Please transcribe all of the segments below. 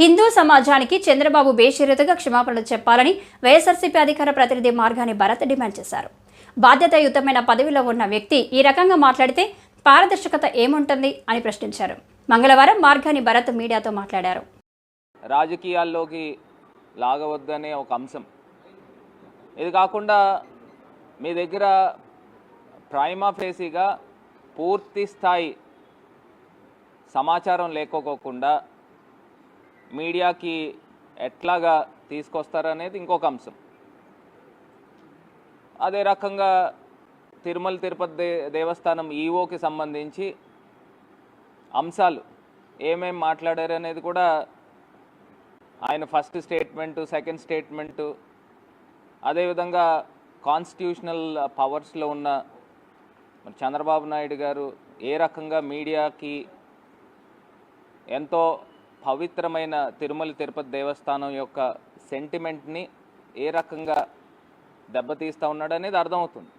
హిందూ సమాజానికి చంద్రబాబు బేషరతుగా క్షమాపణలు చెప్పాలని వైఎస్ఆర్సీపీ అధికార ప్రతినిధి మార్గాని భరత్ డిమాండ్ చేశారు. బాధ్యతాయుతమైన పదవిలో ఉన్న వ్యక్తి ఈ రకంగా మాట్లాడితే పారదర్శకత ఏముంటుంది అని ప్రశ్నించారు. మంగళవారం మార్గాని భరత్ మీడియాతో మాట్లాడారు. రాజకీయాల్లోకి లాగవద్దనే ఒక అంశం. ఇది కాకుండా మీ దగ్గర ప్రైమా ఫేసీగా పూర్తి స్థాయి సమాచారం లేకోకుండా మీడియాకి ఎట్లాగా తీసుకొస్తారనేది ఇంకొక అంశం. అదే రకంగా తిరుమల తిరుపతి దే దేవస్థానం ఈఓకి సంబంధించి అంశాలు ఏమేం మాట్లాడారు అనేది కూడా ఆయన ఫస్ట్ స్టేట్మెంటు సెకండ్ స్టేట్మెంటు అదేవిధంగా కాన్స్టిట్యూషనల్ పవర్స్లో ఉన్న మరి చంద్రబాబు నాయుడు గారు ఏ రకంగా మీడియాకి ఎంతో పవిత్రమైన తిరుమల తిరుపతి దేవస్థానం యొక్క సెంటిమెంట్ని ఏ రకంగా దెబ్బతీస్తూ ఉన్నాడు అనేది అర్థమవుతుంది.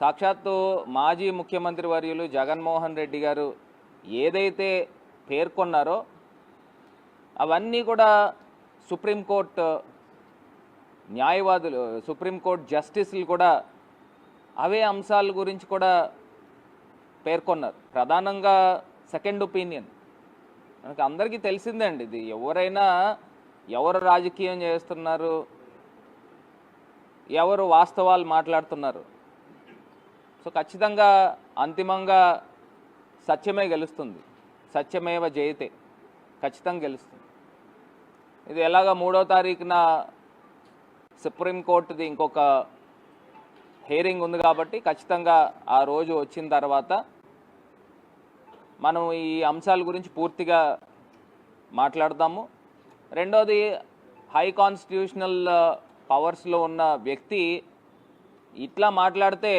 సాక్షాత్తు మాజీ ముఖ్యమంత్రి వర్యులు జగన్మోహన్ రెడ్డి గారు ఏదైతే పేర్కొన్నారో అవన్నీ కూడా సుప్రీంకోర్టు న్యాయవాదులు సుప్రీంకోర్టు జస్టిస్లు కూడా అవే అంశాల గురించి కూడా పేర్కొన్నారు. ప్రధానంగా సెకండ్ ఒపీనియన్ మనకి అందరికీ తెలిసిందే అండి ఇది. ఎవరైనా ఎవరు రాజకీయం చేస్తున్నారు? ఎవరు వాస్తవాలు మాట్లాడుతున్నారు? సో ఖచ్చితంగా అంతిమంగా సత్యమే గెలుస్తుంది. సత్యమేవ జయతే ఖచ్చితంగా గెలుస్తుంది. ఇది ఎలాగ మూడో తారీఖున సుప్రీంకోర్టుది ఇంకొక హేరింగ్ ఉంది కాబట్టి ఖచ్చితంగా ఆ రోజు వచ్చిన తర్వాత మనం ఈ అంశాల గురించి పూర్తిగా మాట్లాడదాము. రెండోది హై కాన్స్టిట్యూషనల్ పవర్స్లో ఉన్న వ్యక్తి ఇట్లా మాట్లాడితే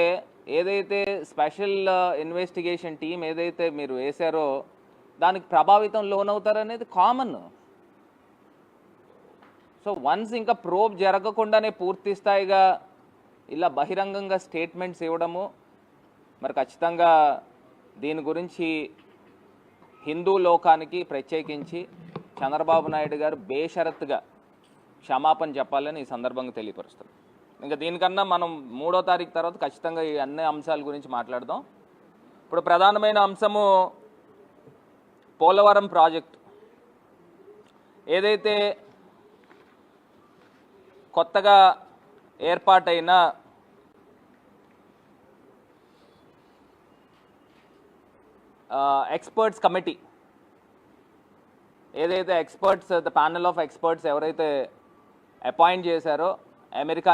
ఏదైతే స్పెషల్ ఇన్వెస్టిగేషన్ టీం ఏదైతే మీరు వేశారో దానికి ప్రభావితం లోనవుతారనేది కామన్ సో వన్స్ ఇంకా ప్రోబ్ జరగకుండానే పూర్తి స్థాయిగా ఇలా బహిరంగంగా స్టేట్మెంట్స్ ఇవ్వడము మరి ఖచ్చితంగా దీని గురించి హిందూ లోకానికి ప్రత్యేకించి చంద్రబాబు నాయుడు గారు బేషరత్తుగా క్షమాపణ చెప్పాలని ఈ సందర్భంగా తెలియపరుస్తుంది. ఇంకా దీనికన్నా మనం మూడో తారీఖు తర్వాత ఖచ్చితంగా ఈ అన్ని అంశాల గురించి మాట్లాడదాం. ఇప్పుడు ప్రధానమైన అంశము పోలవరం ప్రాజెక్ట్. ఏదైతే కొత్తగా ఏర్పాటైన ఎక్స్పర్ట్స్ కమిటీ ఏదైతే experts the panel of experts ఎవరైతే అపాయింట్ చేశారో అమెరికా